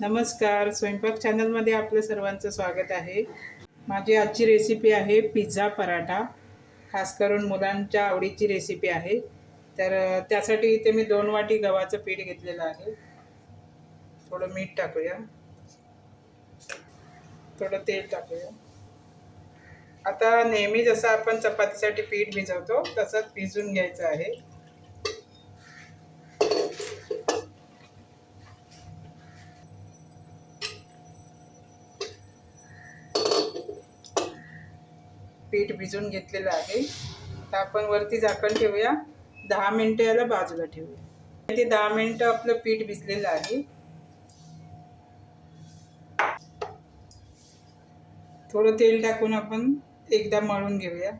नमस्कार. स्वयंपाक चॅनलमध्ये आपलं सर्वांचं स्वागत आहे. माझी आजची रेसिपी आहे पिझ्झा पराठा. खास करून मुलांच्या आवडीची रेसिपी आहे. तर त्यासाठी इथे मी दोन वाटी गव्हाचं पीठ घेतलेलं आहे. थोडं मीठ टाकूया. थोडं तेल टाकूया. आता नेहमी जसं आपण चपातीसाठी पीठ भिजवतो तसंच भिजून घ्यायचं आहे. पीठ भिजून घेतलेलं आहे. आता आपण वरती झाकण ठेवूया. दहा मिनटं याला बाजूला ठेवूया. ते दहा मिनटं आपलं पीठ भिजलेलं आहे. थोडं तेल टाकून आपण एकदा मळून घेऊया.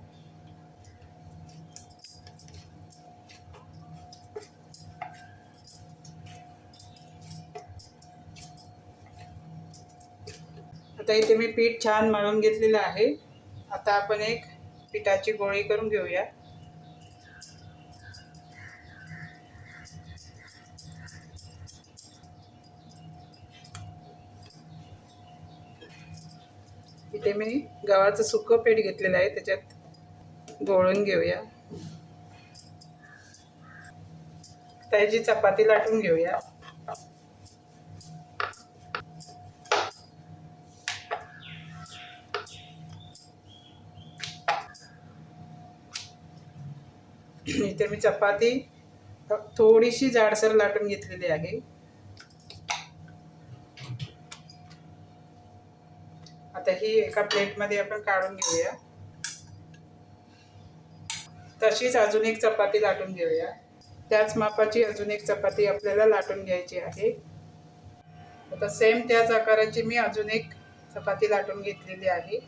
आता इथे मी पीठ छान मळून घेतलेलं आहे. आता आपण एक पिठाची गोळी करून घेऊया. इथे मी गव्हाचं सुकं पीठ घेतलेलं आहे त्याच्यात गोळून घेऊया. त्याची चपाती लाटून घेऊया. इथे मी चपाती थोडीशी जाडसर लाटून घेतलेली आहे. आता ही एका प्लेटमध्ये आपण काढून घेऊया. तशीच अजून एक चपाती लाटून घेऊया. त्याच मापाची अजून एक चपाती आपल्याला लाटून घ्यायची आहे. आता सेम त्याच आकाराची मी अजून एक चपाती लाटून घेतलेली आहे.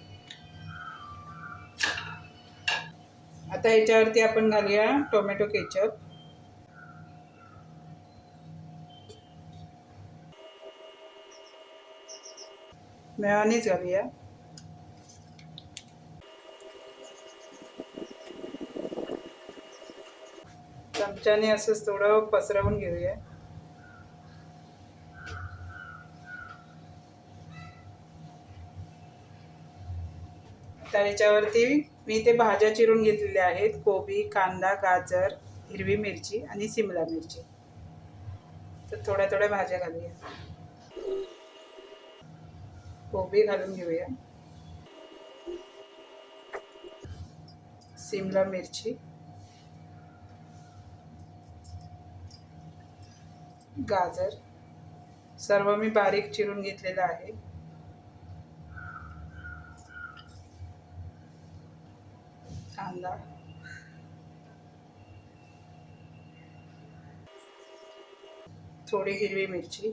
आता ह्याच्यावरती आपण घालूया टोमॅटो केचप. मेवानीच घालूया. चमच्याने असंच थोडं पसरवून घेऊया. तर याच्यावरती मी ते भाज्या चिरून घेतलेल्या आहेत. कोबी कांदा गाजर हिरवी मिरची आणि सिमला मिरची. तर थोड्या थोड्या भाज्या घालूया. कोबी घालून घेऊया. सिमला मिरची. गाजर. सर्व मी बारीक चिरून घेतलेलं आहे. कांदा. थोडी हिरवी मिरची.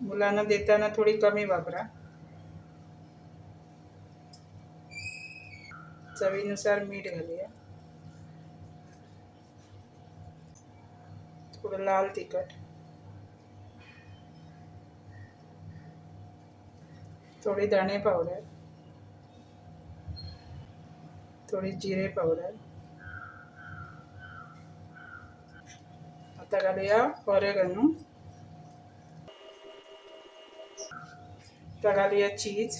मुलांना देताना थोडी कमी वापरा. चवीनुसार मीठ घालूया. थोडं लाल तिखट. थोडी दाणे पावडर. थोडी जिरे पावडर. आता घालूया ऑरेगनो आता घालूया चीज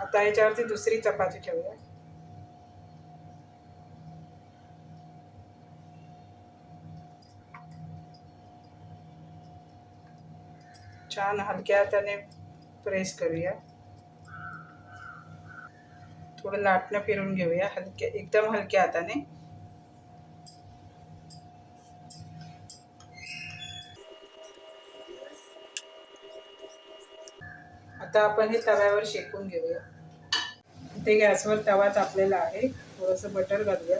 आता याच्यावरती दुसरी चपाती ठेवूया. छान हलक्या हाताने प्रेस करूया. थोडं लाटणं फिरून घेऊया हलक्या एकदम हलक्या हाताने. आता आपण हे तव्यावर शेकून घेऊया. ते गॅसवर तवा तापलेला आहे थोडंसं बटर घालूया.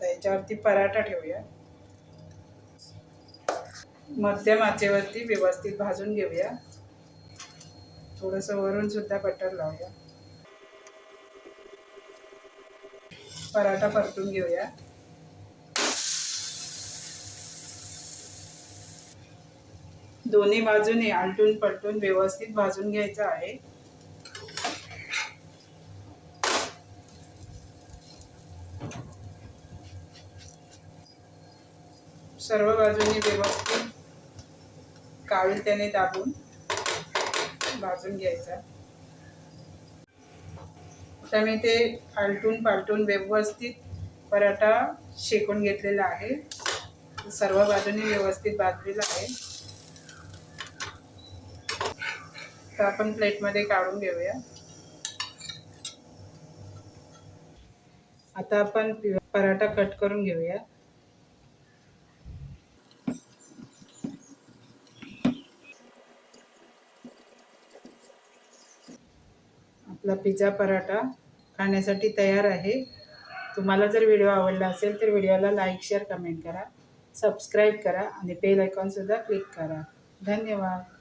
त्याच्यावरती पराठा ठेवूया. मध्यम आचेवरती व्यवस्थित भाजून घेऊया. थोडंसं वरूनसुद्धा बटर लावूया. पराठा परतून घेऊया. दोन्ही बाजूने आलटून पलटून व्यवस्थित भाजून घ्यायचं आहे. सर्व बाजूने व्यवस्थित काळी त्याने दाबून भाजून घ्यायचा. आता मी ते आलटून पालटून व्यवस्थित पराठा शेकून घेतलेला आहे. सर्व बाजूने व्यवस्थित भाजलेला आहे. तर आपण प्लेटमध्ये काढून घेऊया. आता आपण पराठा कट करून घेऊया. आपला पिझ्झा पराठा खाण्यासाठी तयार आहे. तुम्हाला जर व्हिडिओ आवडला असेल तर व्हिडिओला लाईक शेअर कमेंट करा. सबस्क्राईब करा आणि बेल आयकॉनसुद्धा क्लिक करा. धन्यवाद.